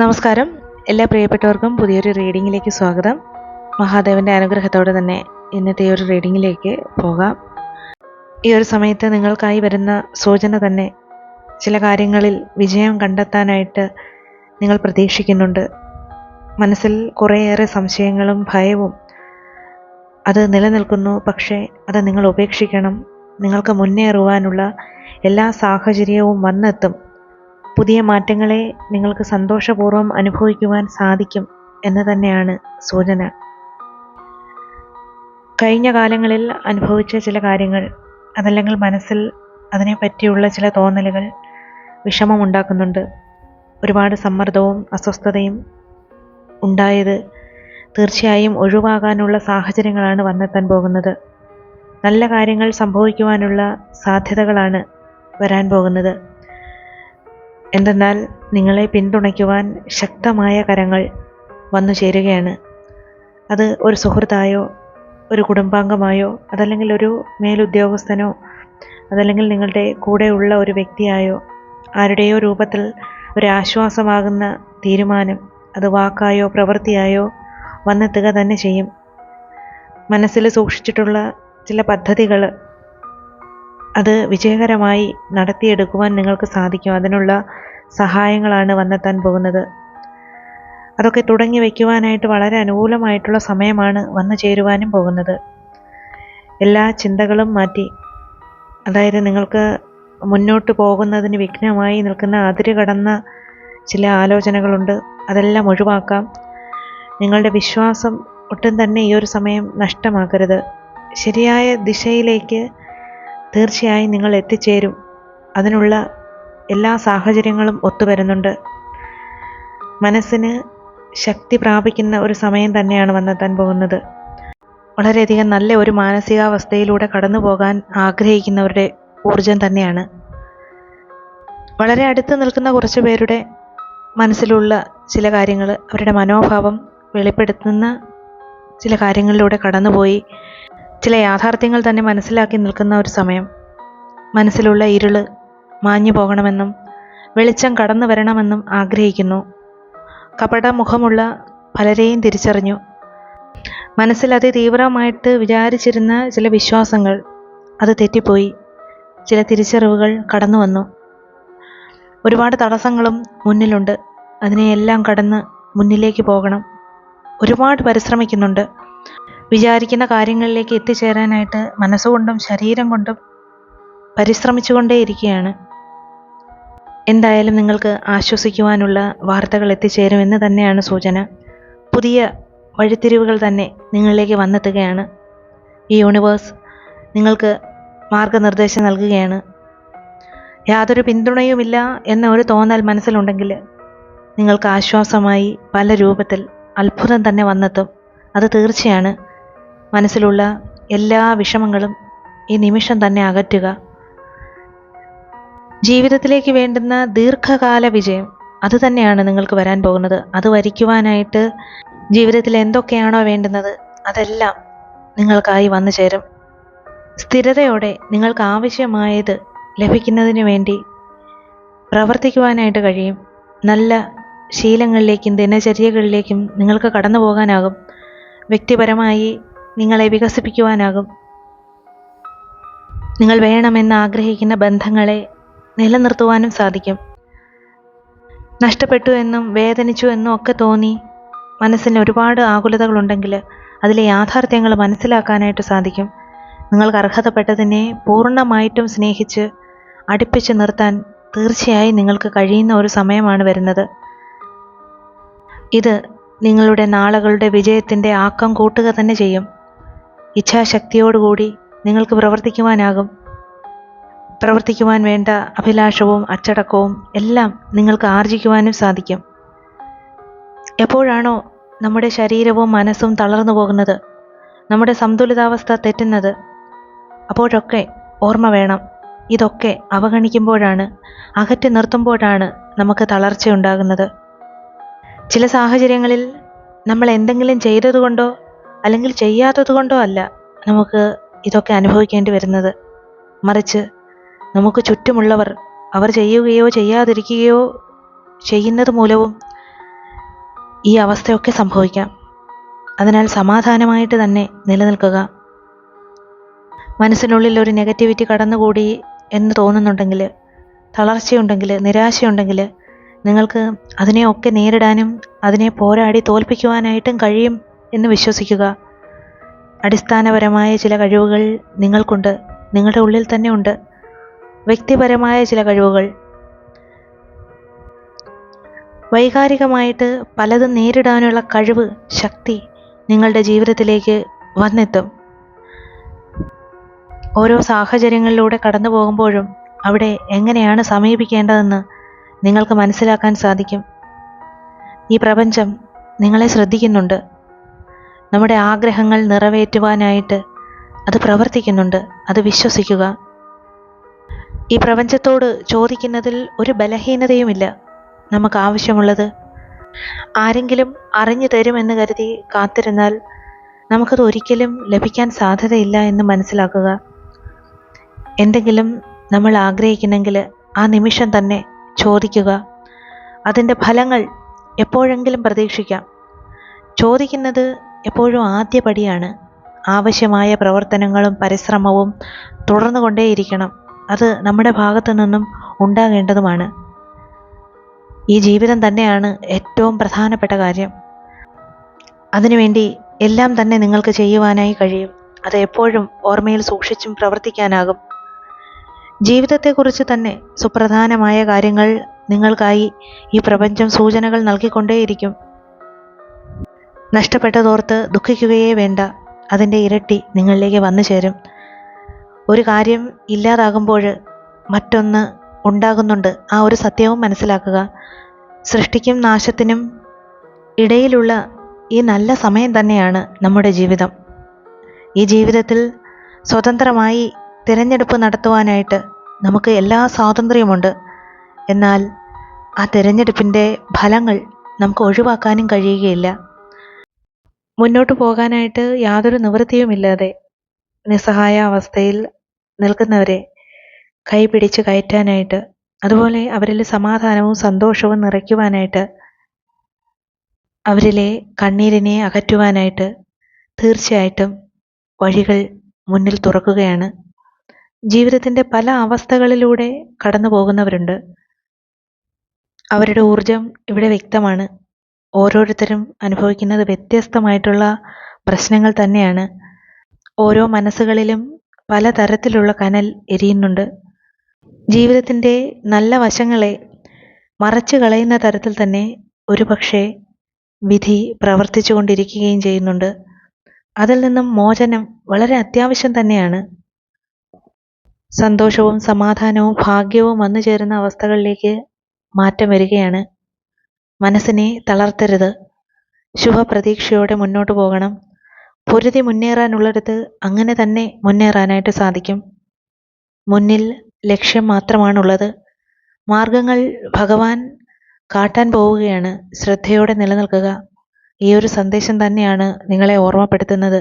നമസ്കാരം. എല്ലാ പ്രിയപ്പെട്ടവർക്കും പുതിയൊരു റീഡിങ്ങിലേക്ക് സ്വാഗതം. മഹാദേവന്റെ അനുഗ്രഹത്തോടെ തന്നെ ഇന്നത്തെ ഒരു റീഡിങ്ങിലേക്ക് പോകാം. ഈ ഒരു സമയത്ത് നിങ്ങൾക്കായി വരുന്ന സൂചന തന്നെ ചില കാര്യങ്ങളിൽ വിജയം കണ്ടെത്താനായിട്ട് നിങ്ങൾ പ്രതീക്ഷിക്കുന്നുണ്ട്. മനസ്സിൽ കുറേയേറെ സംശയങ്ങളും ഭയവും അത് നിലനിൽക്കുന്നു. പക്ഷേ അത് നിങ്ങൾ ഉപേക്ഷിക്കണം. നിങ്ങൾക്ക് മുന്നേറുവാനുള്ള എല്ലാ സാഹചര്യവും വന്നെത്തും. പുതിയ മാറ്റങ്ങളെ നിങ്ങൾക്ക് സന്തോഷപൂർവം അനുഭവിക്കുവാൻ സാധിക്കും എന്ന് തന്നെയാണ് സൂചന. കഴിഞ്ഞ കാലങ്ങളിൽ അനുഭവിച്ച ചില കാര്യങ്ങൾ അതല്ലെങ്കിൽ മനസ്സിൽ അതിനെപ്പറ്റിയുള്ള ചില തോന്നലുകൾ വിഷമമുണ്ടാക്കുന്നുണ്ട് ഒരുപാട് സമ്മർദ്ദവും അസ്വസ്ഥതയും ഉണ്ടായത് തീർച്ചയായും ഒഴിവാകാനുള്ള സാഹചര്യങ്ങളാണ് വന്നെത്താൻ പോകുന്നത്. നല്ല കാര്യങ്ങൾ സംഭവിക്കുവാനുള്ള സാധ്യതകളാണ് വരാൻ പോകുന്നത്. എന്തെന്നാൽ നിങ്ങളെ പിന്തുണയ്ക്കുവാൻ ശക്തമായ കരങ്ങൾ വന്നു ചേരുകയാണ്. അത് ഒരു സുഹൃത്തായോ ഒരു കുടുംബാംഗമായോ അതല്ലെങ്കിൽ ഒരു മേലുദ്യോഗസ്ഥനോ അതല്ലെങ്കിൽ നിങ്ങളുടെ കൂടെയുള്ള ഒരു വ്യക്തിയായോ ആരുടെയോ രൂപത്തിൽ ഒരു ആശ്വാസമാകുന്ന തീരുമാനം അത് വാക്കായോ പ്രവൃത്തിയായോ വന്നെത്തുക തന്നെ ചെയ്യും. മനസ്സിൽ സൂക്ഷിച്ചിട്ടുള്ള ചില പദ്ധതികൾ അത് വിജയകരമായി നടത്തിയെടുക്കുവാൻ നിങ്ങൾക്ക് സാധിക്കും. അതിനുള്ള സഹായങ്ങളാണ് വന്നെത്താൻ പോകുന്നത്. അതൊക്കെ തുടങ്ങി വയ്ക്കുവാനായിട്ട് വളരെ അനുകൂലമായിട്ടുള്ള സമയമാണ് വന്നു ചേരുവാനും പോകുന്നത്. എല്ലാ ചിന്തകളും മാറ്റി അതായത് നിങ്ങൾക്ക് മുന്നോട്ട് പോകുന്നതിന് വിഘ്നമായി നിൽക്കുന്ന അതിര് കടന്ന ചില ആലോചനകളുണ്ട്. അതെല്ലാം ഒഴിവാക്കാം. നിങ്ങളുടെ വിശ്വാസം ഒട്ടും തന്നെ ഈ ഒരു സമയം നഷ്ടമാക്കരുത്. ശരിയായ ദിശയിലേക്ക് തീർച്ചയായും നിങ്ങൾ എത്തിച്ചേരും. അതിനുള്ള എല്ലാ സാഹചര്യങ്ങളും ഒത്തുവരുന്നുണ്ട്. മനസ്സിന് ശക്തി പ്രാപിക്കുന്ന ഒരു സമയം തന്നെയാണ് വന്നെത്താൻ പോകുന്നത്. വളരെയധികം നല്ല ഒരു മാനസികാവസ്ഥയിലൂടെ കടന്നു പോകാൻ ആഗ്രഹിക്കുന്നവരുടെ ഊർജം തന്നെയാണ്. വളരെ അടുത്ത് നിൽക്കുന്ന കുറച്ച് പേരുടെ മനസ്സിലുള്ള ചില കാര്യങ്ങൾ അവരുടെ മനോഭാവം വെളിപ്പെടുത്തുന്ന ചില കാര്യങ്ങളിലൂടെ കടന്നുപോയി ചില യാഥാർത്ഥ്യങ്ങൾ തന്നെ മനസ്സിലാക്കി നിൽക്കുന്ന ഒരു സമയം. മനസ്സിലുള്ള ഇരുൾ മാഞ്ഞു പോകണമെന്നും വെളിച്ചം കടന്നു വരണമെന്നും ആഗ്രഹിക്കുന്നു. കപട മുഖമുള്ള പലരെയും തിരിച്ചറിഞ്ഞു. മനസ്സിൽ അതിതീവ്രമായിട്ട് വിചാരിച്ചിരുന്ന ചില വിശ്വാസങ്ങൾ അത് തെറ്റിപ്പോയി. ചില തിരിച്ചറിവുകൾ കടന്നു വന്നു. ഒരുപാട് തടസ്സങ്ങളും മുന്നിലുണ്ട്. അതിനെയെല്ലാം കടന്ന് മുന്നിലേക്ക് പോകണം. ഒരുപാട് പരിശ്രമിക്കുന്നുണ്ട്. വിചാരിക്കുന്ന കാര്യങ്ങളിലേക്ക് എത്തിച്ചേരാനായിട്ട് മനസ്സുകൊണ്ടും ശരീരം കൊണ്ടും പരിശ്രമിച്ചുകൊണ്ടേയിരിക്കുകയാണ്. എന്തായാലും നിങ്ങൾക്ക് ആശ്വസിക്കുവാനുള്ള വാർത്തകൾ എത്തിച്ചേരുമെന്ന് തന്നെയാണ് സൂചന. പുതിയ വഴിത്തിരിവുകൾ തന്നെ നിങ്ങളിലേക്ക് വന്നെത്തുകയാണ്. ഈ യൂണിവേഴ്സ് നിങ്ങൾക്ക് മാർഗനിർദ്ദേശം നൽകുകയാണ്. യാതൊരു പിന്തുണയുമില്ല എന്ന ഒരു തോന്നൽ മനസ്സിലുണ്ടെങ്കിൽ നിങ്ങൾക്ക് ആശ്വാസമായി പല രൂപത്തിൽ അത്ഭുതം തന്നെ വന്നെത്തും. അത് തീർച്ചയാണ്. മനസ്സിലുള്ള എല്ലാ വിഷമങ്ങളും ഈ നിമിഷം തന്നെ അകറ്റുക. ജീവിതത്തിലേക്ക് വേണ്ടുന്ന ദീർഘകാല വിജയം അത് തന്നെയാണ് നിങ്ങൾക്ക് വരാൻ പോകുന്നത്. അത് വരിക്കുവാനായിട്ട് ജീവിതത്തിൽ എന്തൊക്കെയാണോ വേണ്ടുന്നത് അതെല്ലാം നിങ്ങൾക്കായി വന്നു ചേരും. സ്ഥിരതയോടെ നിങ്ങൾക്ക് ആവശ്യമായത് ലഭിക്കുന്നതിന് വേണ്ടി പ്രവർത്തിക്കുവാനായിട്ട് കഴിയും. നല്ല ശീലങ്ങളിലേക്കും ദിനചര്യകളിലേക്കും നിങ്ങൾക്ക് കടന്നു പോകാനാകും വ്യക്തിപരമായി നിങ്ങളെ വികസിപ്പിക്കുവാനാകും. നിങ്ങൾ വേണമെന്ന് ആഗ്രഹിക്കുന്ന ബന്ധങ്ങളെ നിലനിർത്തുവാനും സാധിക്കും. നഷ്ടപ്പെട്ടു എന്നും വേദനിച്ചു എന്നും ഒക്കെ തോന്നി മനസ്സിന് ഒരുപാട് ആകുലതകളുണ്ടെങ്കിൽ അതിലെ യാഥാർത്ഥ്യങ്ങൾ മനസ്സിലാക്കാനായിട്ട് സാധിക്കും. നിങ്ങൾക്ക് അർഹതപ്പെട്ടതിനെ പൂർണമായിട്ടും സ്നേഹിച്ച് അടുപ്പിച്ച് നിർത്താൻ തീർച്ചയായും നിങ്ങൾക്ക് കഴിയുന്ന ഒരു സമയമാണ് വരുന്നത്. ഇത് നിങ്ങളുടെ നാളുകളുടെ വിജയത്തിന്റെ ആക്കം കൂട്ടുക തന്നെ ചെയ്യും. ഇച്ഛാശക്തിയോടുകൂടി നിങ്ങൾക്ക് പ്രവർത്തിക്കുവാനാകും. പ്രവർത്തിക്കുവാൻ വേണ്ട അഭിലാഷവും അച്ചടക്കവും എല്ലാം നിങ്ങൾക്ക് ആർജിക്കുവാനും സാധിക്കും. എപ്പോഴാണോ നമ്മുടെ ശരീരവും മനസ്സും തളർന്നു പോകുന്നത് നമ്മുടെ സന്തുലിതാവസ്ഥ തെറ്റുന്നത് അപ്പോഴൊക്കെ ഓർമ്മ വേണം. ഇതൊക്കെ അവഗണിക്കുമ്പോഴാണ് അകറ്റി നിർത്തുമ്പോഴാണ് നമുക്ക് തളർച്ചയുണ്ടാകുന്നത്. ചില സാഹചര്യങ്ങളിൽ നമ്മൾ എന്തെങ്കിലും ചെയ്തതുകൊണ്ടോ അല്ലെങ്കിൽ ചെയ്യാത്തത് കൊണ്ടോ അല്ല നമുക്ക് ഇതൊക്കെ അനുഭവിക്കേണ്ടി വരുന്നത്. മറിച്ച് നമുക്ക് ചുറ്റുമുള്ളവർ അവർ ചെയ്യുകയോ ചെയ്യാതിരിക്കുകയോ ചെയ്യുന്നത് മൂലവും ഈ അവസ്ഥയൊക്കെ സംഭവിക്കാം. അതിനാൽ സമാധാനമായിട്ട് തന്നെ നിലനിൽക്കുക. മനസ്സിനുള്ളിൽ ഒരു നെഗറ്റിവിറ്റി കടന്നുകൂടി എന്ന് തോന്നുന്നുണ്ടെങ്കിൽ തളർച്ചയുണ്ടെങ്കിൽ നിരാശയുണ്ടെങ്കിൽ നിങ്ങൾക്ക് അതിനെയൊക്കെ നേരിടാനും അതിനെ പോരാടി തോൽപ്പിക്കുവാനായിട്ടും കഴിയും. എന്ന് വിശ്വസിക്കുക. അടിസ്ഥാനപരമായ ചില കഴിവുകൾ നിങ്ങൾക്കുണ്ട്. നിങ്ങളുടെ ഉള്ളിൽ തന്നെ ഉണ്ട് വ്യക്തിപരമായ ചില കഴിവുകൾ. വൈകാരികമായിട്ട് പലതും നേരിടാനുള്ള കഴിവ് ശക്തി നിങ്ങളുടെ ജീവിതത്തിലേക്ക് വന്നെത്തും. ഓരോ സാഹചര്യങ്ങളിലൂടെ കടന്നു പോകുമ്പോഴും അവിടെ എങ്ങനെയാണ് സമീപിക്കേണ്ടതെന്ന് നിങ്ങൾക്ക് മനസ്സിലാക്കാൻ സാധിക്കും. ഈ പ്രപഞ്ചം നിങ്ങളെ ശ്രദ്ധിക്കുന്നുണ്ട്. നമ്മുടെ ആഗ്രഹങ്ങൾ നിറവേറ്റുവാനായിട്ട് അത് പ്രവർത്തിക്കുന്നുണ്ട് അത് വിശ്വസിക്കുക. ഈ പ്രപഞ്ചത്തോട് ചോദിക്കുന്നതിൽ ഒരു ബലഹീനതയുമില്ല നമുക്ക് ആവശ്യമുള്ളത്. ആരെങ്കിലും അറിഞ്ഞു തരുമെന്ന് കരുതി കാത്തിരുന്നാൽ നമുക്കത് ഒരിക്കലും ലഭിക്കാൻ സാധ്യതയില്ല എന്ന് മനസ്സിലാക്കുക. എന്തെങ്കിലും നമ്മൾ ആഗ്രഹിക്കുന്നെങ്കിൽ ആ നിമിഷം തന്നെ ചോദിക്കുക. അതിന്റെ ഫലങ്ങൾ എപ്പോഴെങ്കിലും പ്രതീക്ഷിക്കാം. ചോദിക്കുന്നത് എപ്പോഴും ആദ്യപടിയാണ്. ആവശ്യമായ പ്രവർത്തനങ്ങളും പരിശ്രമവും തുടർന്നു കൊണ്ടേയിരിക്കണം അത് നമ്മുടെ ഭാഗത്തു നിന്നും ഉണ്ടാകേണ്ടതുമാണ്. ഈ ജീവിതം തന്നെയാണ് ഏറ്റവും പ്രധാനപ്പെട്ട കാര്യം. അതിനുവേണ്ടി എല്ലാം തന്നെ നിങ്ങൾക്ക് ചെയ്യുവാനായി കഴിയും. അത് എപ്പോഴും ഓർമ്മയിൽ സൂക്ഷിച്ചും പ്രവർത്തിക്കാനാകും. ജീവിതത്തെക്കുറിച്ച് തന്നെ സുപ്രധാനമായ കാര്യങ്ങൾ നിങ്ങൾക്കായി ഈ പ്രപഞ്ചം സൂചനകൾ നൽകിക്കൊണ്ടേയിരിക്കും. നഷ്ടപ്പെട്ടതോർത്ത് ദുഃഖിക്കുകയേ വേണ്ട. അതിന്റെ ഇരട്ടി നിങ്ങളിലേക്ക് വന്നു ചേരും. ഒരു കാര്യം ഇല്ലാതാകുമ്പോൾ മറ്റൊന്ന് ഉണ്ടാകുന്നുണ്ട്. ആ ഒരു സത്യവും മനസ്സിലാക്കുക. സൃഷ്ടിക്കും നാശത്തിനും ഇടയിലുള്ള ഈ നല്ല സമയം തന്നെയാണ് നമ്മുടെ ജീവിതം. ഈ ജീവിതത്തിൽ സ്വതന്ത്രമായി തിരഞ്ഞെടുപ്പ് നടത്തുവാനായിട്ട് നമുക്ക് എല്ലാ സ്വാതന്ത്ര്യമുണ്ട്. എന്നാൽ ആ തിരഞ്ഞെടുപ്പിന്റെ ഫലങ്ങൾ നമുക്ക് ഒഴിവാക്കാനും കഴിയുകയില്ല. മുന്നോട്ട് പോകാനായിട്ട് യാതൊരു നിവൃത്തിയും ഇല്ലാതെ നിസ്സഹായ അവസ്ഥയിൽ നിൽക്കുന്നവരെ കൈപിടിച്ച് കയറ്റാനായിട്ട് അതുപോലെ അവരിൽ സമാധാനവും സന്തോഷവും നിറയ്ക്കുവാനായിട്ട് അവരിലെ കണ്ണീരിനെ അകറ്റുവാനായിട്ട് തീർച്ചയായിട്ടും വഴികൾ മുന്നിൽ തുറക്കുകയാണ്. ജീവിതത്തിന്റെ പല അവസ്ഥകളിലൂടെ കടന്നു പോകുന്നവരുണ്ട് അവരുടെ ഊർജം ഇവിടെ വ്യക്തമാണ്. ഓരോരുത്തരും അനുഭവിക്കുന്നത് വ്യത്യസ്തമായിട്ടുള്ള പ്രശ്നങ്ങൾ തന്നെയാണ്. ഓരോ മനസ്സുകളിലും പലതരത്തിലുള്ള കനൽ എരിയുന്നുണ്ട്. ജീവിതത്തിന്റെ നല്ല വശങ്ങളെ മറച്ചു കളയുന്ന തരത്തിൽ തന്നെ ഒരുപക്ഷെ വിധി പ്രവർത്തിച്ചു കൊണ്ടിരിക്കുകയും ചെയ്യുന്നുണ്ട്. അതിൽ നിന്നും മോചനം വളരെ അത്യാവശ്യം തന്നെയാണ്. സന്തോഷവും സമാധാനവും ഭാഗ്യവും വന്നു ചേരുന്ന അവസ്ഥകളിലേക്ക് മാറ്റം വരികയാണ്. മനസ്സിനെ തളർത്തരുത്. ശുഭപ്രതീക്ഷയോടെ മുന്നോട്ട് പോകണം. പൊരുതി മുന്നേറാനുള്ളിടത്ത് അങ്ങനെ തന്നെ മുന്നേറാനായിട്ട് സാധിക്കും. മുന്നിൽ ലക്ഷ്യം മാത്രമാണുള്ളത്. മാർഗങ്ങൾ ഭഗവാൻ കാട്ടാൻ പോവുകയാണ്. ശ്രദ്ധയോടെ നിലനിൽക്കുക. ഈ ഒരു സന്ദേശം തന്നെയാണ് നിങ്ങളെ ഓർമ്മപ്പെടുത്തുന്നത്.